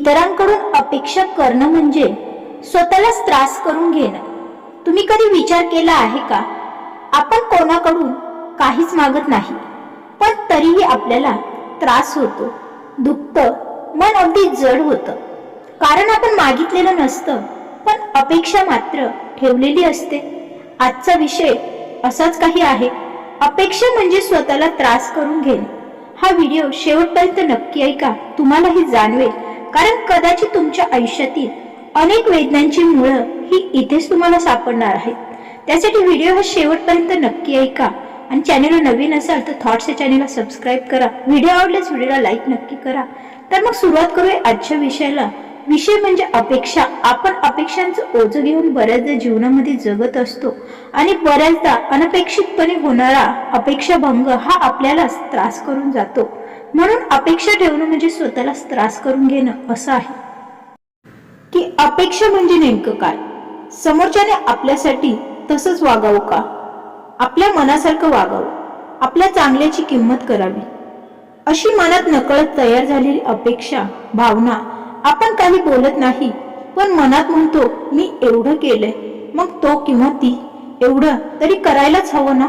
इतरांकडून अपेक्षा करणं म्हणजे स्वतःलाच त्रास करून घेणं. तुम्ही कधी विचार केला आहे का? आपण कोणाकडून काहीच मागत नाही पण तरीही आपल्याला त्रास होतो. दुखतं मन अगदी जड होतं. कारण आपण मागितलेलं नसतं पण अपेक्षा मात्र ठेवलेली असते. आजचा विषय असाच काही आहे. अपेक्षा म्हणजे स्वतःला त्रास करून घेणे. हा व्हिडिओ शेवटपर्यंत नक्की ऐका. तुम्हालाही जाणवेल कारण कदाचित तुमच्या आयुष्यातील अनेक वेदनांची मुळं ही इथेच तुम्हाला सापडणार आहेत. त्यासाठी व्हिडिओ हा शेवटपर्यंत नक्की ऐका आणि चॅनेल नवीन असाल तर थॉट्स या चॅनेलला सबस्क्राईब करा. व्हिडिओ आवडल्यास व्हिडिओला लाईक नक्की करा. तर मग सुरुवात करूया आजच्या विषयाला. विषय म्हणजे अपेक्षा. आपण अपेक्षांचं ओझं घेऊन बऱ्याचदा जीवनामध्ये जगत असतो आणि बऱ्याचदा अनपेक्षितपणे होणारा अपेक्षा भंग हा आपल्यालाच त्रास करून जातो. म्हणून अपेक्षा ठेवणं म्हणजे स्वतःलाच त्रास करून घेणं असं आहे. की अपेक्षा म्हणजे नेमकं काय? समोरच्याने आपल्यासाठी तसंच वागावं का? आपल्या मनासारखं वागावं. आपल्या चांगल्याची किंमत करावी. अशी मनात नकळत तयार झालेली अपेक्षा भावना आपण काही बोलत नाही पण मनात म्हणतो मी एवढं केलंय. मग तो किंवा ती एवढं तरी करायलाच हवं ना?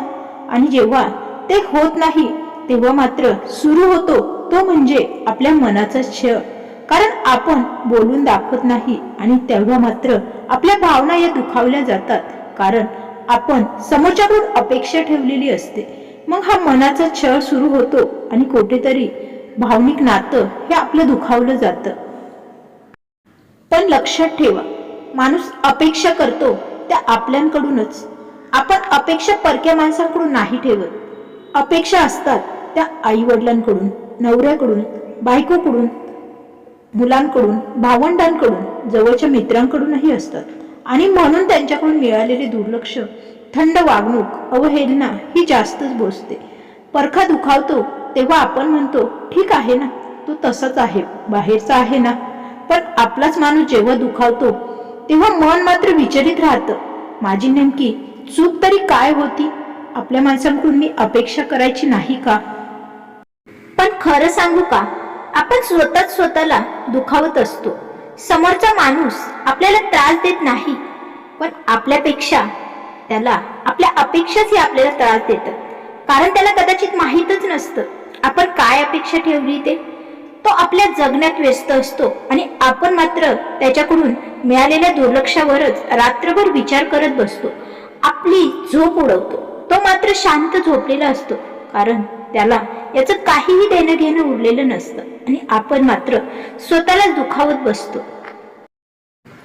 आणि जेव्हा ते होत नाही तेव्हा मात्र सुरू होतो तो म्हणजे आपल्या मनाचा क्षय. कारण आपण बोलून दाखवत नाही आणि तेव्हा मात्र आपल्या भावना या दुखावल्या जातात. कारण आपण समोरच्याकडून अपेक्षा ठेवलेली असते. मग हा मनाचा छळ सुरू होतो आणि कुठेतरी भावनिक नातं हे आपलं दुखावलं जातं. पण लक्षात ठेवा माणूस अपेक्षा करतो त्या आपल्याकडूनच. आपण अपेक्षा परक्या माणसांकडून नाही ठेवत. अपेक्षा असतात त्या आई वडिलांकडून नवऱ्याकडून बायकोकडून मुलांकडून भावंडांकडून जवळच्या मित्रांकडूनही असतात. आणि म्हणून त्यांच्याकडून मिळालेले दुर्लक्ष थंड वागणूक अवहेलना ही जास्तच बोसते परखा दुखावतो तेव्हा आपण म्हणतो ठीक आहे ना तो तसाच आहे बाहेरचा आहे ना. पण आपलाच माणूस जेव्हा दुखावतो तेव्हा मन मात्र विचलित राहतं. माझी नेमकी चूक तरी काय होती? आपल्या माणसांकडून मी अपेक्षा करायची नाही का? खरं सांगू का? आपण स्वतःच स्वतःला दुखावत असतो. समोरचा माणूस आपल्याला त्रास देत नाही पण आपल्यापेक्षा त्याला आपल्या अपेक्षाच ही आपल्याला त्रास देतात कारण त्याला कदाचित माहीतच नसतं आपण काय अपेक्षा ठेवली ते? तो आपल्या जगण्यात व्यस्त असतो आणि आपण मात्र त्याच्याकडून मिळालेल्या दुर्लक्षावरच रात्रभर विचार करत बसतो. आपली झोप उडवतो. तो मात्र शांत झोपलेला असतो. कारण त्याला याचं काहीही देणं घेणं उरलेलं नसतं. आणि आपण मात्र स्वतःला दुखावत बसतो.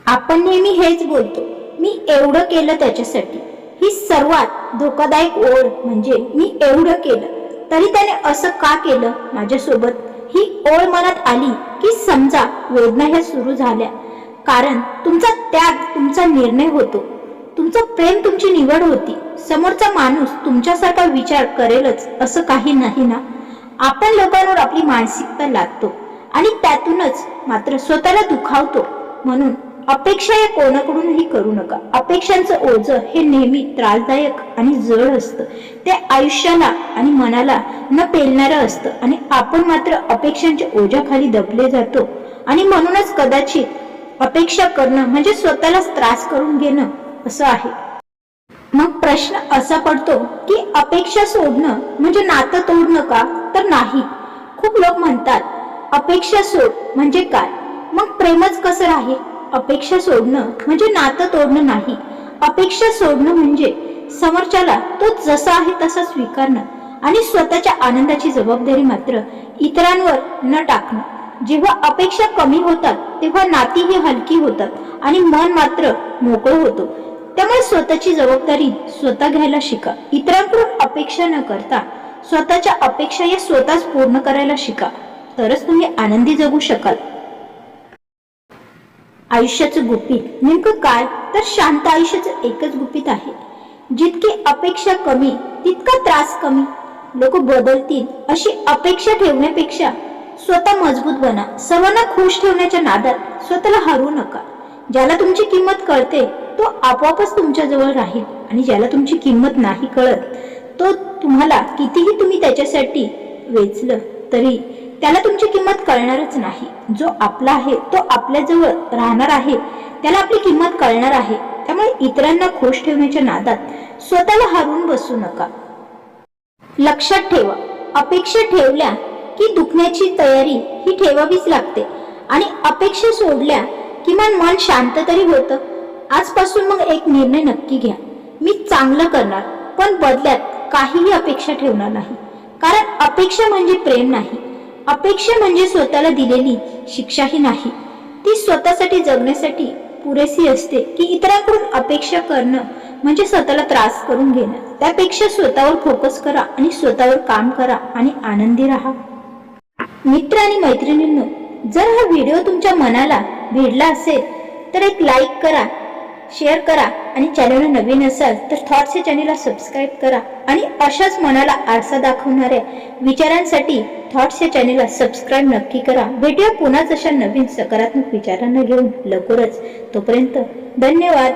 आपण नेहमी हेच बोलतो मी एवढं केलं त्याच्यासाठी. ही सर्वात धोकादायक ओढ म्हणजे मी एवढं केलं तरी त्याने असं का केलं माझ्यासोबत? ही ओढ मनात आली की समजा वेदना ह्या सुरू झाल्या. कारण तुमचा त्याग तुमचा निर्णय होतो. तुमचं प्रेम तुमची निवड होती. समोरचा माणूस तुमच्यासारखा विचार करेलच असं काही नाही ना? आपण लोकांवर आपली मानसिकता लागतो आणि त्यातूनच मात्र स्वतःला दुखावतो. म्हणून अपेक्षा या कोणाकडूनही करू नका. अपेक्षांचं ओझं हे नेहमी त्रासदायक आणि जड असतं. ते आयुष्याला आणि मनाला न पेलणारं असतं आणि आपण मात्र अपेक्षांच्या ओझ्याखाली दबले जातो. आणि म्हणूनच कदाचित अपेक्षा करणं म्हणजे स्वतःलाच त्रास करून घेणं असं आहे. मग प्रश्न असा पडतो की अपेक्षा सोडणं म्हणजे नातं तोडणं का? तर नाही. खूप लोक म्हणतात अपेक्षा सोड म्हणजे काय? मग प्रेमच कसं राहील? अपेक्षा सोडणं म्हणजे नातं तोडणं नाही. अपेक्षा सोडणं म्हणजे समोरच्याला तो जसा आहे तसा स्वीकारणं आणि स्वतःच्या आनंदाची जबाबदारी मात्र इतरांवर न टाकणं. जेव्हा अपेक्षा कमी होतात तेव्हा नाती ही हलकी होतात आणि मन मात्र मोकळं होतो. त्यामुळे स्वतःची जबाबदारी स्वतः घ्यायला शिका. इतरांकडून अपेक्षा न करता स्वतःच्या अपेक्षा या स्वतःच पूर्ण करायला शिका. तरच तुम्ही आनंदी जगू शकाल. आयुष्याचं गुपित. नेमकं काय? तर शांत आयुष्याचं एकच गुपित आहे. जितकी अपेक्षा कमी तितका त्रास कमी. लोक बदलतील अशी अपेक्षा ठेवण्यापेक्षा स्वतः मजबूत बना. सर्वांना खुश ठेवण्याच्या नादात स्वतःला हरवू नका. ज्याला तुमची किंमत कळते तो आपोआपच तुमच्या जवळ राहील आणि ज्याला तुमची किंमत नाही कळत तो तुम्हाला कितीही तुम्ही त्याच्यासाठी वेचलं तरी त्याला तुमची किंमत कळणारच नाही. जो आपला आहे तो आपल्याजवळ राहणार आहे त्याला आपली किंमत कळणार आहे. त्यामुळे इतरांना खुश ठेवण्याच्या नादात स्वतःला हरवून बसू नका. लक्षात ठेवा अपेक्षा ठेवल्या की दुखण्याची तयारी ही ठेवावीच लागते आणि अपेक्षा सोडल्या किमान मन शांत तरी होतं. आजपासून मग एक निर्णय नक्की घ्या. मी चांगलं करणार पण बदल्यात काहीही अपेक्षा ठेवणार नाही. कारण अपेक्षा म्हणजे प्रेम नाही. अपेक्षा म्हणजे स्वतःला दिलेली शिक्षाही नाही. ती स्वतःसाठी जगण्यासाठी पुरेशी असते की इतरांकडून अपेक्षा करणं म्हणजे स्वतःला त्रास करून घेणं. त्यापेक्षा स्वतःवर फोकस करा आणि स्वतःवर काम करा आणि आनंदी राहा. मित्र आणि मैत्रिणींनो जर हा व्हिडिओ तुमच्या मनाला भिडला असेल तर एक लाईक करा शेअर करा आणि चॅनलला नवीन असाल तर थॉट्स या चॅनलला सबस्क्राईब करा आणि अशाच मनाला आरसा दाखवणाऱ्या विचारांसाठी थॉट्स या चॅनलला सबस्क्राईब नक्की करा. भेटूया पुन्हा अशा नवीन सकारात्मक विचारांना घेऊन लवकरच. तोपर्यंत धन्यवाद.